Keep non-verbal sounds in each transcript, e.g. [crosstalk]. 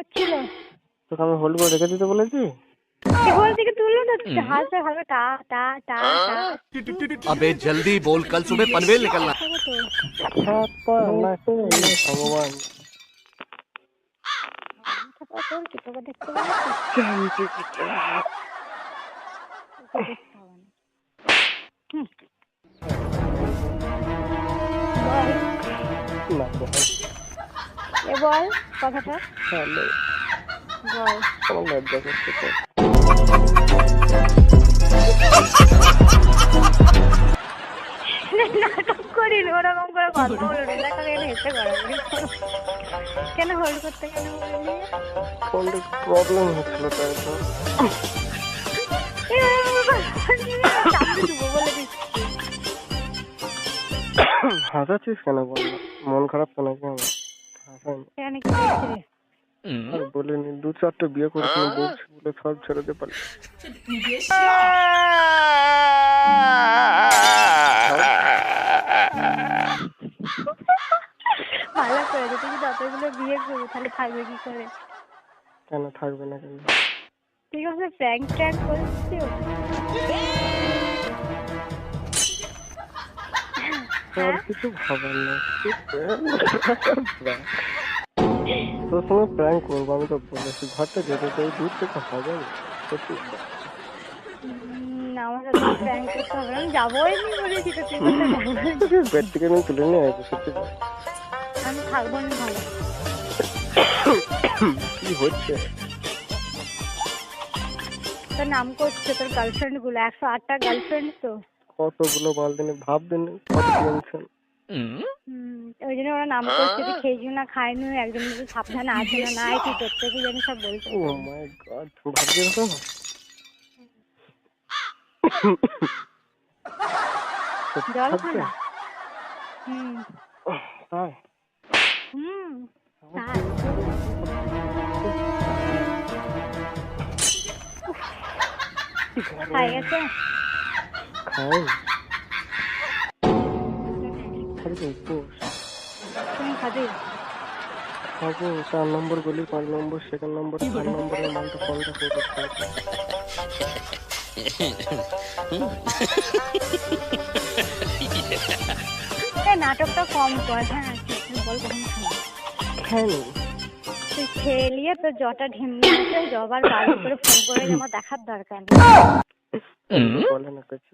করছিল তোকে আমি হোল্ড করে রেখে দিতে বলেছি এবার থেকে তুললো না হালকা হালকা টা টা টা টা अबे जल्दी बोल कल सुबह पनवेल निकलना হবে তো ছাপা না ভগবান তারপর তোর কি তোকে দেখতে পাবো তোকে দেখতে হবে না হুম। বল কথাটা। তাহলে বল। আমার লজ্জা করতে তো নাটক করিনি ওরকম করে কথা বলো না দেখ হেসে করাবো। কেন হোল্ড করতে কেন বললি ফোনটা প্রবলেম হচ্ছিল তাই তো। চাকরি দেবো বলে দিচ্ছি। হাসাচ্ছিস কেন বল? মন খারাপ তো নাকি আমার? আর বলিনি দু চারটে বিয়ে করেছিল বলছি বলে সব ছেড়ে দিয়ে পারি ভালো তুই যদি অতগুলো বিয়ে করবি তাহলে থাকবে কি করে? কেন থাকবে না কেন? ঠিক আছে প্র্যাঙ্ক ট্র্যাঙ্ক করছিস আর কিছু ভাবার তোর সঙ্গে প্র্যাঙ্ক করব আমি তো বলেছি ঘরটা যেতে চাই দূর থেকে হবে না সত্যি না নি বেড থেকে আমি তুলে নিয়ে আসব সত্যি আমি থাকব না ভালো। কি হচ্ছে? তোর নাম করছে তোর গার্লফ্রেন্ডগুলো একশো আটটা গার্লফ্রেন্ড তো। কতগুলো বল দিনে ভাব দিন কত টেনশন ওই জন্য ওরা নাম করছে তুই খেয়েছি না খাইনি একজন যদি সাবধানে আছে না নাই তুই প্রত্যেকে জানি সব বলছে। ও মাই গড ভাবছি না জল খানা হুম। তাই? হুম তাই। নম্বর গলি নম্বর সেকেন্ড নম্বর চার নম্বরের মালটা ফোনটা করে খাব এই নাটকটা কম কর হ্যাঁ বল কখন খাইনি তুই খেয়ে নিয়ে তোর জটা ঢেমনি জবার বাড়ি করে ফোন করে আমার দেখার দরকার নেই বলে না কিছু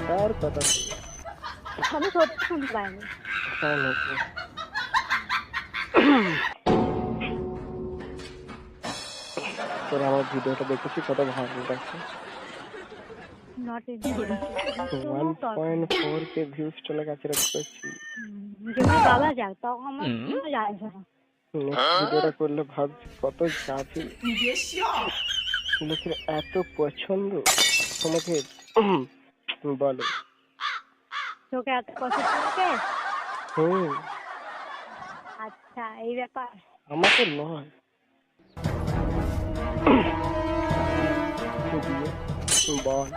তার কথা আমি সত্যি শুনতে পাইনি? তোরা আমার ভিডিওটা দেখেছি কত ভালো লাগছে not one point four K views চলে গেছে রে করছি যেমন বাবা যাক তখন আমার কোনো যায় না ভিডিওটা করলে ভাবছি কত যাবে লোকের এত পছন্দ তোমাকে বলো। তোকে এত পছন্দ লাগে হুম। আচ্ছা এই ব্যাপার। আমাকে নয়। বল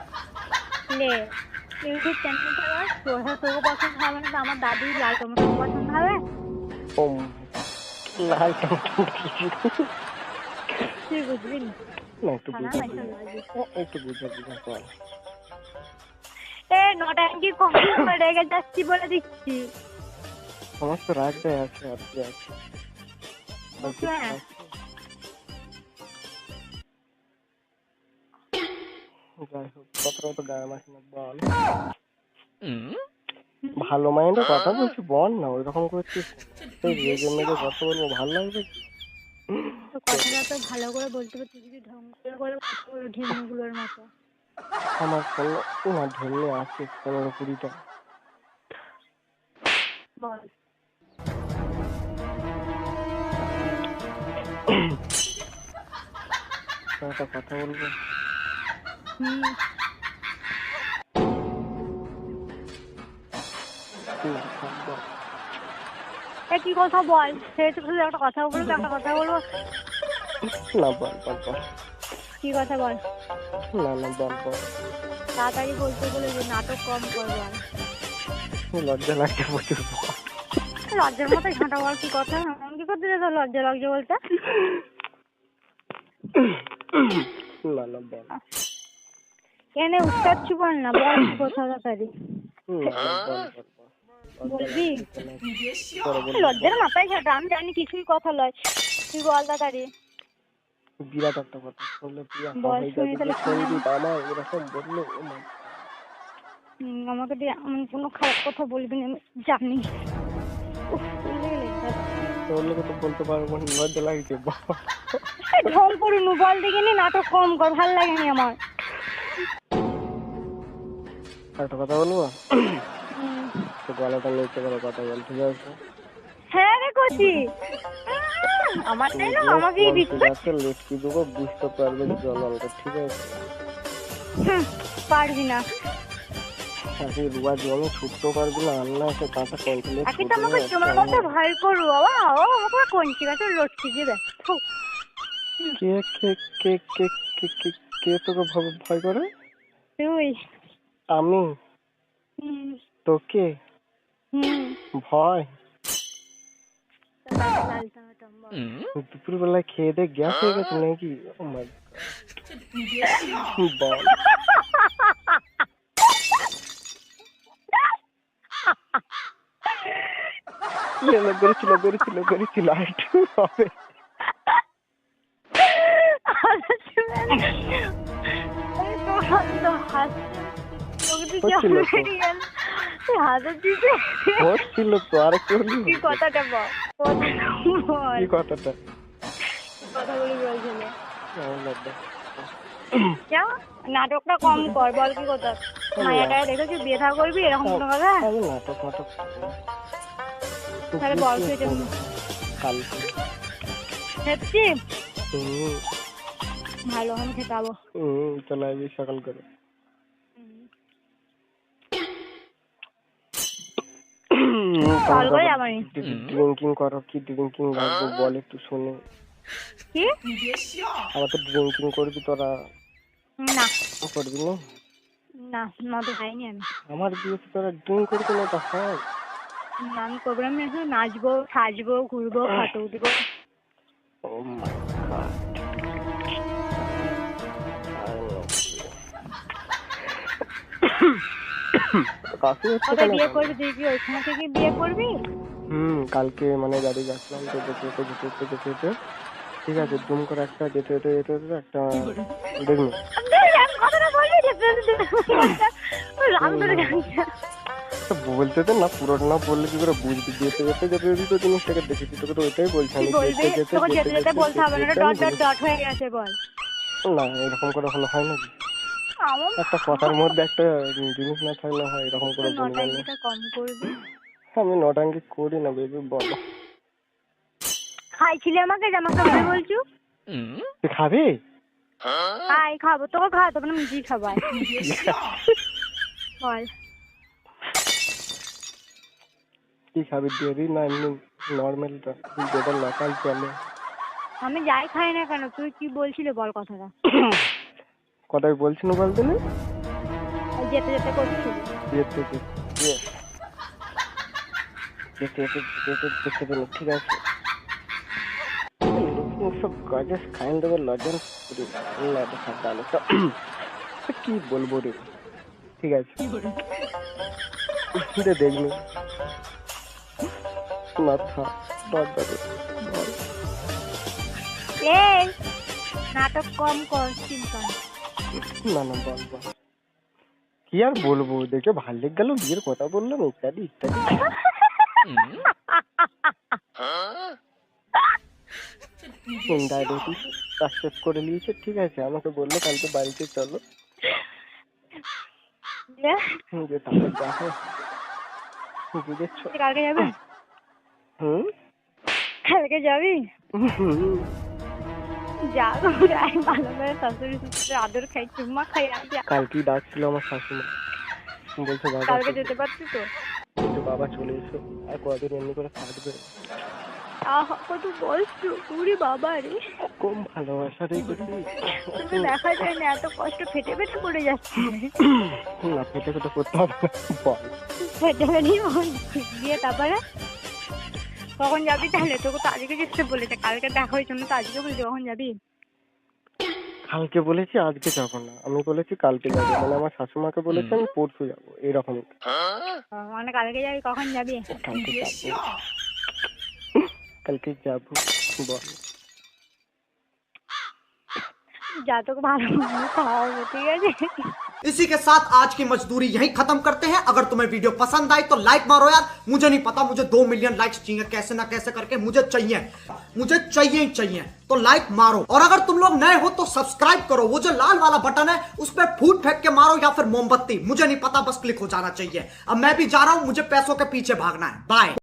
লে ইউটিউব তোর তোকে পছন্দ হবে না আমার দাদু লাল টমেটো পছন্দ হবে? ও লাল টমেটো তুই বুঝবি না? একটু খানা বুঝা নাই বুঝা রেগে যাচ্ছি বলে দিচ্ছি। আছে আর হ্যাঁ। আছে? যাই হোক কথাটা তো গায়ে মাসি না বল। ভালো মাইন্ডে কথা বলছি বল না ওই রকম করছিস সেই রেগে মেগে কথা বলব ভালো লাগবে কি? কথাটা তো ভালো করে বলতে হবে তুই যদি ঢং করে করে কথা বলো ঢেমনিগুলোর মতো। আমার কোনো না ধরলে আছে পনেরো বল। তোর একটা কথা বলব? কি কথা? বল? তো শুধু একটা কথা বলব একটা কথা বলব। না বল বল বল। কি কথা বল? না না বল বল। তাড়াতাড়ি বলতে বলে যে নাটক কম কর বল লজ্জা লাগছে প্রচুর। লজ্জার মতো ঝাঁটা বল কি কথা? আমি কি করতে যেত লজ্জা লাগছে বলতে? না না বল। এনে উত্তাচ্ছি বল না বল কথা তাড়াতাড়ি বলবি? লজ্জার মাথায় ঝাঁটা আমি জানি কিছুই কথা লয়। তুই বল তাড়াতাড়ি। বিরাট একটা কথা। শুনলে প্রিয়া হয়ে যাবে। সংগীত আমার এরকম বলল আমাকে দিয়ে আমি কোনো খারাপ কথা বলবি না আমি জানি। উফ, লজ্জা। লোকে তো বলতে পারব না লজ্জা লাগছে বাবা। ঢং করে নু বল দেখিনি নাটক কম কর ভালো লাগেনি আমার। একটা কথা বলব। তো গলাটা নিচে করে কথা বল ঠিক আছে হ্যাঁ রে কচি। আমার তাই না? আমাকেই দিচ্ছে লেটকি দেবো বুঝতে পারবে ঠিক আছে? পারবি না। রুয়া তো আমাকে তোমার মতো ভয় করু বাবা। ও আমাকে কঞ্চি গাছে লটকি দিবে কে কে কে কে কে কে কে তোকে ভয় করে? তুই। আমি? তোকে? ভয়? লালটা টম্বা। দুপুর বেলায় খেয়ে দে গ্যাস হয়ে গেছে নাকি ও মাই বল লেলা বেরিয়েছিল বেরিয়েছিল বেরিয়েছিল আর একটু হবে এই তো হাসলো, হাসছে। তোকে তো কি। কথাটা? নাটকটা কম কর বল কি কথা? দেখেছি বিয়ে থা করবি এরকম কোনো কথা? নাটক নাটক তাহলে বল কালকে। ভালো আমি খেতাবো হুম চলে আসবি সকাল করে। কল করে যাবানি ড্রিঙ্কিং করো কি ড্রিঙ্কিং রাখব বল একটু শুনে কি আবার তো ড্রিঙ্কিং করবি তোরা না করবি না না মতো খাইনি আমি আমার বিয়েতে তোরা ড্রিঙ্ক করবি না তো হয় না, আমি করব না, আমি এখন নাচবো সাজবো ঘুরবো ফটো উঠবো ও মাই গড কাশি হচ্ছে বিয়ে করবি তুই কি ওইখানে থেকে বিয়ে করবি হুম কালকে মানে গাড়ি যাচ্ছিলাম তো যেতে যেতে যেতে যেতে যেতে যেতে ঠিক আছে দুম করে একটা যেতে যেতে যেতে যেতে একটা দেখুন বলতে তো না পুরোটা না বললে কি করে বুঝবি যেতে যেতে যেতে যেতে তো জিনিসটাকে দেখেছি তোকে তো ওইটাই বলছি আমি যেতে যেতে বলতে হবে না ডট ডট ডট হয়ে গেছে বল না এরকম করে হলে হয় নাকি একটা কথার মধ্যে একটা জিনিস না থাকলে হয় এরকম করে বলব। না কম করবি। আমি নটাঙ্কি করি না বেবি বলো। খাইছিলি আমাকে যে আমাকে ভালো বলছু? তুই খাবি? আয় খাব তোকে খাওয়াতো না মিজি খাবাই বল। কি খাবি দেবি না এমনি নর্মালটা যেটা লোকাল চলে আমি যাই খাই না কেন তুই কি বলছিলি বল কথাটা। [coughs] কথাই বলছি না বলতে না যেতে যেতে করছিলি যেতে যেতে যেতে যেতে যেতে যেতে ঠিক আছে। সব গজেস খাইন দেবে লজেন না দেখা তাহলে তো কি বলব রে? ঠিক আছে। দে দেখবি। মাথা দরজা। নাটক কম কর চিন্তা না না বল বল। কি আর বলব? দেখে ভালো লেগে গেল বিয়ের কথা বললাম ইত্যাদি ইত্যাদি। অ্যাকসেপ্ট করে নিয়েছে ঠিক আছে আমাকে বলল কালকে বাড়িতে চলো। যে তারপর দেখো বুঝেছ কালকে যাবি? হুম? কালকে যাবি? হুম। যা করে আয় ভালো করে শাশুড়ি শ্বশুরের আদর খাই চুম্মা খাই কালকেই ডাকছিল আমার শাশুমা বলছে বাবা কালকে যেতে পারতি তো? বাবা চলে এসো। আর কদিন এমনি করে থাকবে? আহ কত কষ্ট উরি বাবা রে। কম ভালোবাসা রে তুমি দেখা যায় না এত কষ্ট ফেটে ফেটে পড়ে যাচ্ছে। না ফেটে ফেটে করতে হবে বল। ফেটে ফেটে দিয়ে তারপরে? কখন যাবি তাহলে? তোকে তো আজকে যেতে বলেছে। কালকে দেখা হয়েছে না তো আজকে বলছি। কখন যাবি? কালকে বলেছি আজকে যাব না। আমি বলেছি কালকে যাব। মানে আমার শাশুমাকে বলেছি আমি পরশু যাব। এরকম মানে কালকে যাবি কখন যাবি? কালকে যাব। কালকে যাব। বল। যা তোকে ভালো খাওয়াবো ঠিক আছে? इसी के साथ आज की मजदूरी यही खत्म करते हैं। अगर तुम्हें वीडियो पसंद आई तो लाइक मारो यार। मुझे नहीं पता मुझे दो मिलियन लाइक्स चाहिए। कैसे ना कैसे करके मुझे चाहिए। मुझे चाहिए ही चाहिए। तो लाइक मारो। और अगर तुम लोग नए हो तो सब्सक्राइब करो। वो जो लाल वाला बटन है, उस पर फूट फेंक के मारो या फिर मोमबत्ती। मुझे नहीं पता, बस क्लिक हो जाना चाहिए। अब मैं भी जा रहा हूँ, मुझे पैसों के पीछे भागना है। बाय